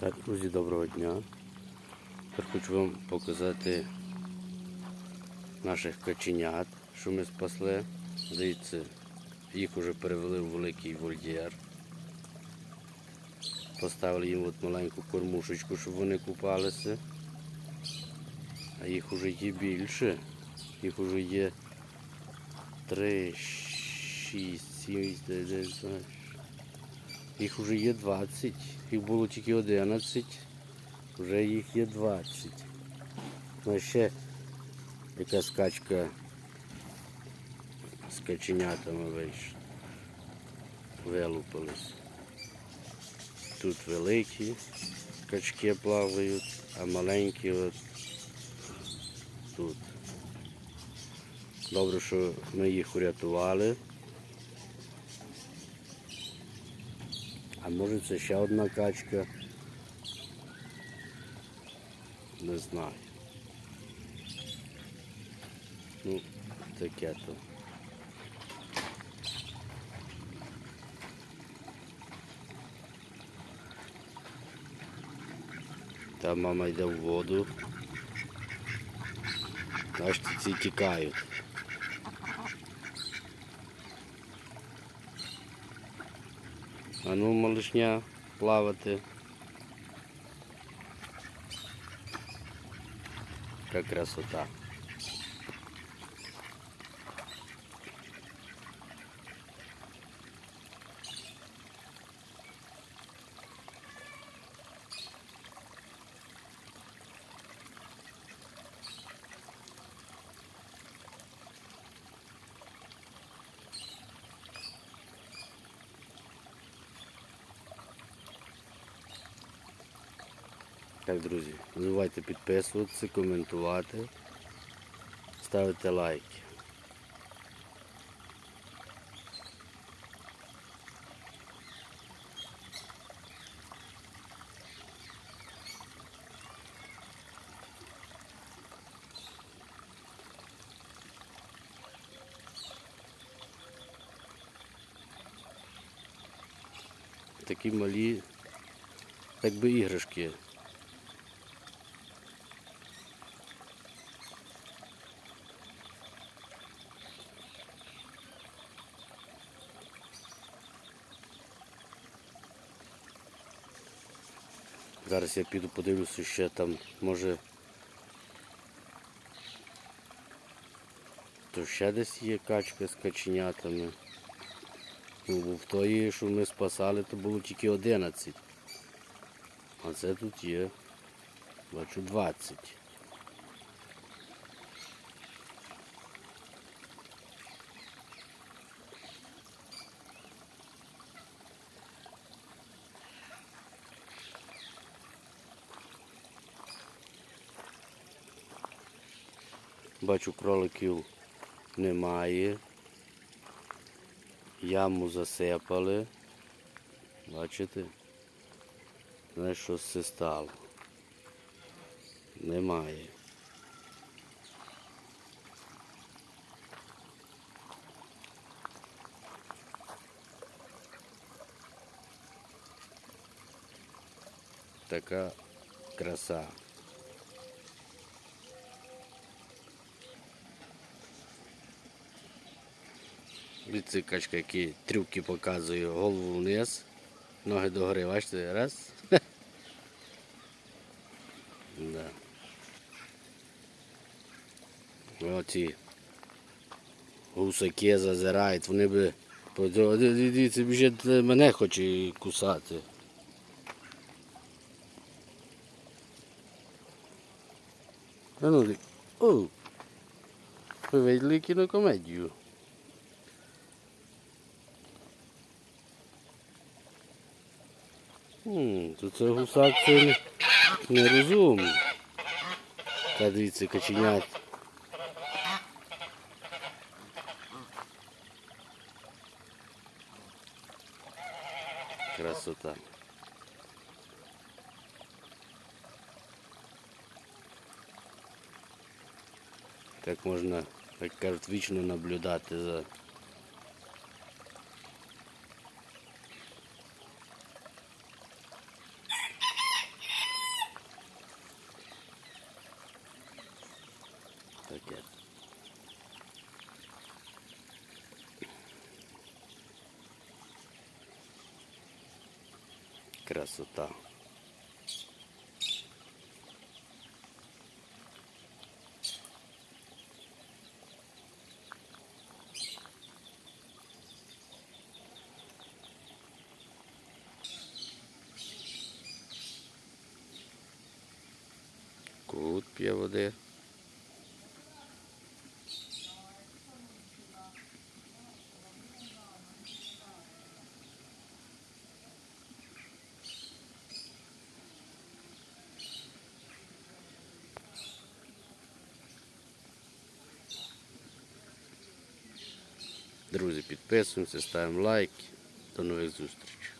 Так, друзі, доброго дня. Тепер хочу вам показати наших каченят, що ми спасли. Дивіться, їх вже перевели в великий вольєр. Поставили їм от маленьку кормушечку, щоб вони купалися. А їх вже є більше. Їх вже є 3, 6, 7, 9, їх вже є 20. Їх було тільки 11, вже їх є 20. Ну, ще якась качка з каченятами вийшла. Вилупились. Тут великі качки плавають, а маленькі от тут. Добре, що ми їх урятували. А може це ще одна качка? Не знаю. Ну, таке то. Та мама йде в воду. Знаєш, ці тікають. А ну, малышня, плавати. Яка красота. Так, друзі, не забувайте підписуватися, коментувати, ставити лайки. Такі малі, так би іграшки. Зараз я піду подивлюся, ще там може. То ще десь є качка з каченятами. Ну, бо в тої, що ми спасали, то було тільки 11. А це тут є, бачу, 20. Бачу, кроликів немає. Яму засипали. Бачите? Знаєш, що це стало? Немає. Така краса. Дивіться, качка, які трюки показує, голову вниз, ноги догори, бачите, раз. да. Оці гусаки зазирають, вони би дивіться, біжить мене хоче кусати. А ну, о, ви видели кінокомедію. Хм, то це гусак це не- нерозумний. Та дивіться, каченят. Красота. Так можна, як кажуть, вічно наблюдати за таке. Красота. Кут п'є води. Друзі, підписуємося, ставимо лайк. До нових зустрічей.